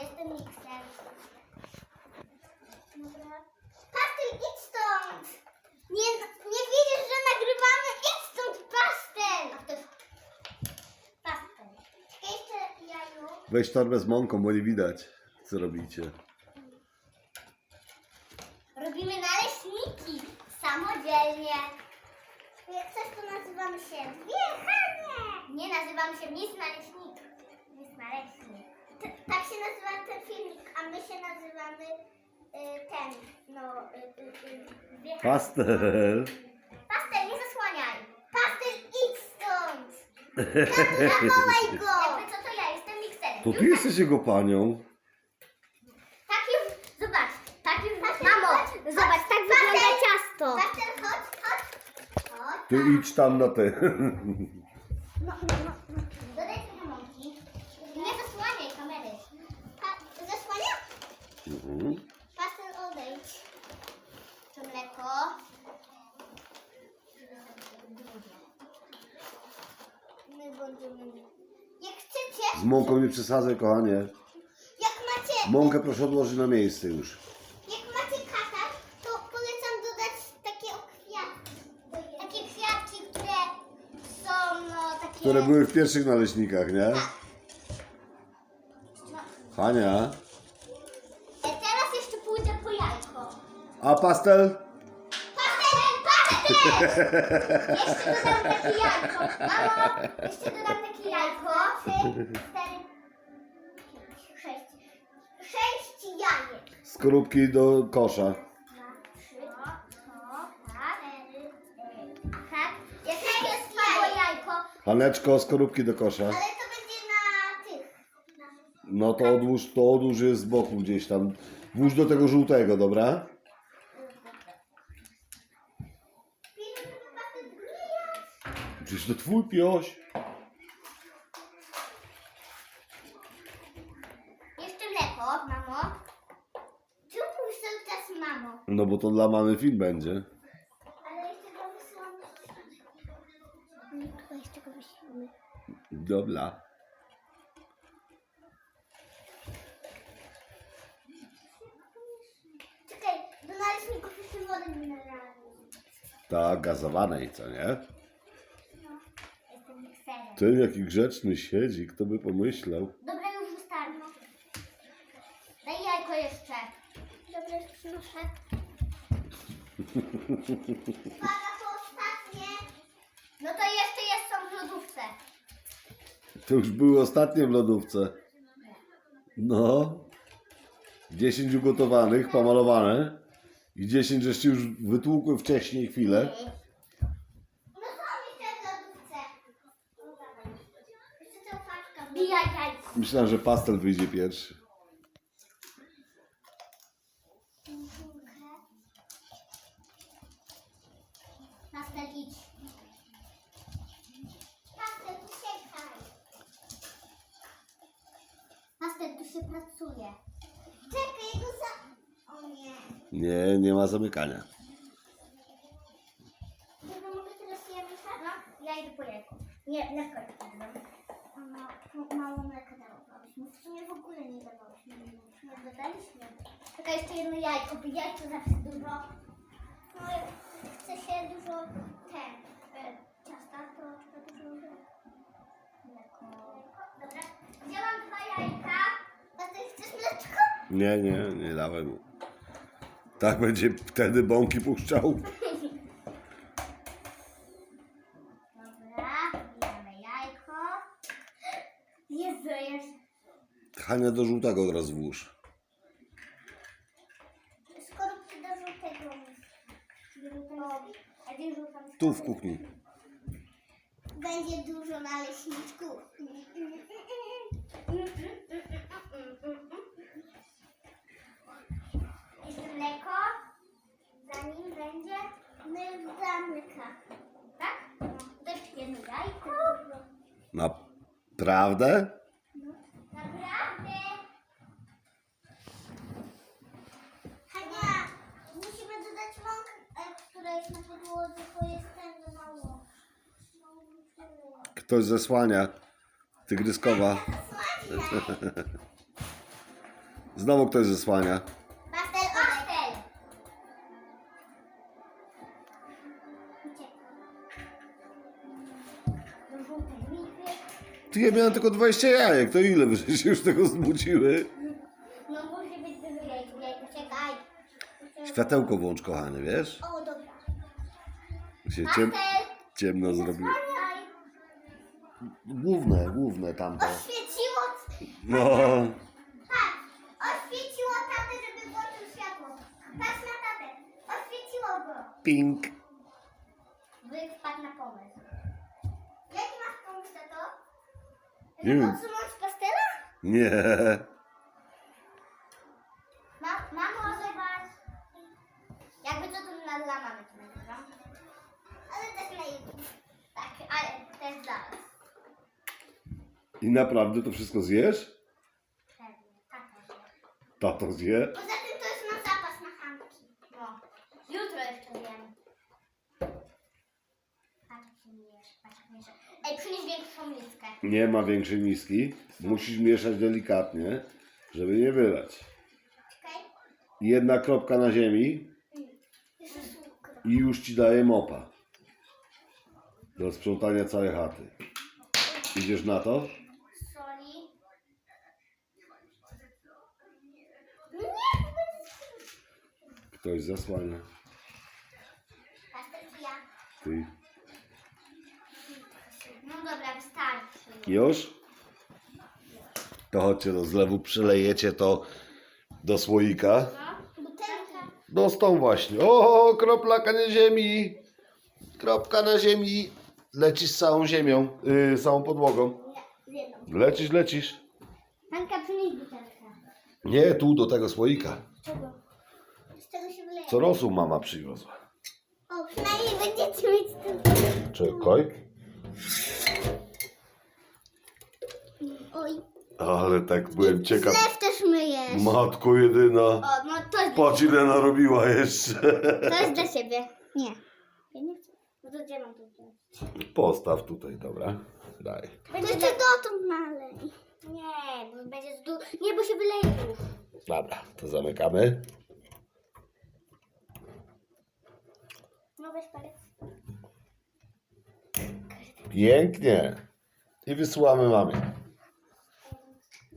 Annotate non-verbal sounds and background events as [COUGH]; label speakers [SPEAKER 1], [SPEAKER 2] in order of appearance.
[SPEAKER 1] Jestem mikser. Pastel, idź stąd! Nie, nie widzisz, że nagrywamy? Idź stąd, pastel! A to jest pastel. Jeszcze jaju.
[SPEAKER 2] Weź torbę z mąką, bo nie widać, co robicie.
[SPEAKER 1] Robimy naleśniki samodzielnie. Jak coś to nazywamy się wjechanie. Nie nazywamy się mis naleśnik. Mis naleśnik. T- tak się nazywa ten filmik, a my się nazywamy y, ten, no, y, y, y.
[SPEAKER 2] Pastel.
[SPEAKER 1] Pastel, nie zasłaniaj. Pastel, idź stąd. Zawołaj go. [LAUGHS] Jakby co to ja jestem mikserem.
[SPEAKER 2] To ty jesteś jego panią.
[SPEAKER 1] Tak już, zobacz, tak już, mamo, zobacz, tak wygląda ciasto. Pastel, chodź, chodź. Chodź.
[SPEAKER 2] Ty idź tam na te.
[SPEAKER 1] No, no, no, no. Dodaj trochę mąki. Nie zasłaniaj kamery. Pa, zasłania?
[SPEAKER 2] Mhm.
[SPEAKER 1] Pastel odejdź. To mleko. My będziemy... Jak chcecie,
[SPEAKER 2] Z mąką nie przesadzaj, kochanie.
[SPEAKER 1] jak macie,
[SPEAKER 2] Mąkę proszę odłożyć na miejsce już.
[SPEAKER 1] jak macie katar, to polecam dodać takie o kwiatki. Takie kwiatki, które są no takie...
[SPEAKER 2] Które były w pierwszych naleśnikach, nie?
[SPEAKER 1] No.
[SPEAKER 2] Hania.
[SPEAKER 1] E, teraz jeszcze pójdę po jajko.
[SPEAKER 2] A pastel!
[SPEAKER 1] Jeszcze dodam takie jajko. Mamo, jeszcze dodam takie jajko. Trzy, cztery, pięć, sześć. Sześć jajek.
[SPEAKER 2] Skorupki do kosza.
[SPEAKER 1] Tak, e, tak. Jakie jest spadło jajko?
[SPEAKER 2] Haneczko, skorupki do kosza.
[SPEAKER 1] Ale to będzie na tych.
[SPEAKER 2] No to odłóż, to odłóż je z boku gdzieś tam. Włóż do tego żółtego, dobra?
[SPEAKER 1] Pilnuj, żeby pastel zgniać.
[SPEAKER 2] Przecież to twój pioś.
[SPEAKER 1] Jeszcze mleko, mamo. Czemu mówisz cały czas mamo?
[SPEAKER 2] No bo to dla mamy film będzie.
[SPEAKER 1] Ale jeszcze go wysyłam. Nie, tylko jeszcze go wysyłamy.
[SPEAKER 2] Dobra.
[SPEAKER 1] Czekaj, do naleśników jeszcze wody mineralnej.
[SPEAKER 2] Tak, gazowanej, co nie? Ty jaki grzeczny siedzi, kto by pomyślał.
[SPEAKER 1] Dobra, już wystarczy. Daj jajko jeszcze. Dobra, już przynoszę. Uwaga, to ostatnie. No to jeszcze jest są w lodówce.
[SPEAKER 2] To już były ostatnie w lodówce. No. 10 ugotowanych, pomalowane. I 10 żeście już wytłukły wcześniej chwilę.
[SPEAKER 1] No są jeszcze w lodówce. No dawaj. Jeszcze ta paczka. Bijaj jajko.
[SPEAKER 2] Myślałem, że pastel wyjdzie pierwszy.
[SPEAKER 1] Pastel idź. Pastel, tu siekaj. Pastel, tu się pracuje. Czekaj, go za... O nie.
[SPEAKER 2] Nie, nie ma zamykania.
[SPEAKER 1] Chyba mogę teraz je? No, ja idę po jajko. Nie, mleko idę. Mało mleka dawałyśmy. W sumie w ogóle nie dawałyśmy. Nie dodaliśmy. Czekaj, jeszcze jedno jajko, bo jajko zawsze dużo. No, chce się dużo ten, e, ciasta, to trzeba dużo mleko. Dobra, wzięłam dwa jajka. A ty chcesz mleczko?
[SPEAKER 2] Nie, nie, nie dawaj mu. Tak będzie wtedy bąki puszczał.
[SPEAKER 1] Dobra, wbijamy jajko. Jezu, jest
[SPEAKER 2] Hania do żółtego od razu włóż.
[SPEAKER 1] skorupki do żółtego.
[SPEAKER 2] Tu w kuchni.
[SPEAKER 1] Będzie dużo naleśniczków. Jeszcze mleko. Zanim będzie mylda mleka. Tak? No. Też jedno jajko.
[SPEAKER 2] Naprawdę?
[SPEAKER 1] Hania, musimy dodać mąkę, e, która jest na podłodze, bo jest ten za mało.
[SPEAKER 2] Ktoś zesłania. Tygryskowa. Znowu ktoś zasłania.
[SPEAKER 1] Pastel, pastel.
[SPEAKER 2] Ty ja miałem tylko 20 jajek, to ile wy się już tego zbudziły?
[SPEAKER 1] No musi być duże jajko, jajko, czekaj.
[SPEAKER 2] Światełko włącz, kochany, wiesz?
[SPEAKER 1] O, dobra.
[SPEAKER 2] Się ciem,
[SPEAKER 1] Pastel.
[SPEAKER 2] ciemno zrobiło. Główne, główne tamte.
[SPEAKER 1] Oświeciło,
[SPEAKER 2] No,
[SPEAKER 1] tak, oświeciło tatę, żeby włączył światło. Patrz na tatę, oświeciło go.
[SPEAKER 2] pink.
[SPEAKER 1] Wujek wpadł na pomysł. Jaki masz pomysł na to?
[SPEAKER 2] Nie wiem.
[SPEAKER 1] odsunąć pastela?
[SPEAKER 2] Nie.
[SPEAKER 1] Ma, mamo, zobacz. Jakby co to dla, dla mamy to nagrywam. Ale też na YouTube. Tak, ale też zaraz.
[SPEAKER 2] I naprawdę to wszystko zjesz?
[SPEAKER 1] Pewnie, wie.
[SPEAKER 2] Tato zje?
[SPEAKER 1] Poza tym to jest na zapas na handki. No. Jutro jeszcze wiem. Patrz jak się miesz, patrz. Ej, przynieś większą miskę.
[SPEAKER 2] Nie ma większej miski. Musisz mieszać delikatnie, żeby nie wylać.
[SPEAKER 1] Czekaj.
[SPEAKER 2] Jedna kropka na ziemi
[SPEAKER 1] Jeszcze cukru.
[SPEAKER 2] i już ci daję mopa. Do sprzątania całej chaty. Idziesz na to?
[SPEAKER 1] Soli. No nie, to będzie...
[SPEAKER 2] Ktoś zasłania. Ty.
[SPEAKER 1] No dobra, wystarczy.
[SPEAKER 2] Już? To chodźcie do zlewu, przelejecie to do słoika.
[SPEAKER 1] No.
[SPEAKER 2] No z tą właśnie. O, kroplaka na ziemi. Kropka na ziemi. Lecisz całą ziemią, yy, całą podłogą.
[SPEAKER 1] Nie, z jedną.
[SPEAKER 2] Lecisz, lecisz.
[SPEAKER 1] Hanka, przynieś butelkę.
[SPEAKER 2] Nie, tu do tego słoika.
[SPEAKER 1] Czego?
[SPEAKER 2] Co rosół mama przywiozła.
[SPEAKER 1] O, przynajmniej będziecie mieć tym.
[SPEAKER 2] Czekaj.
[SPEAKER 1] Oj.
[SPEAKER 2] Ale tak byłem ciekaw.
[SPEAKER 1] Zlew też myjesz.
[SPEAKER 2] Matko jedyna.
[SPEAKER 1] O, no to jest,
[SPEAKER 2] Patrz ile narobiła jeszcze.
[SPEAKER 1] to jest dla ciebie. Nie. Ja nie chcę. No to gdzie mam to wziąć?
[SPEAKER 2] Postaw tutaj, dobra. Daj.
[SPEAKER 1] Będzie to dotąd nalej. Nie, bo będzie z du... Nie, bo się wyleje już.
[SPEAKER 2] Dobra, to zamykamy. Pięknie. I wysyłamy mamie.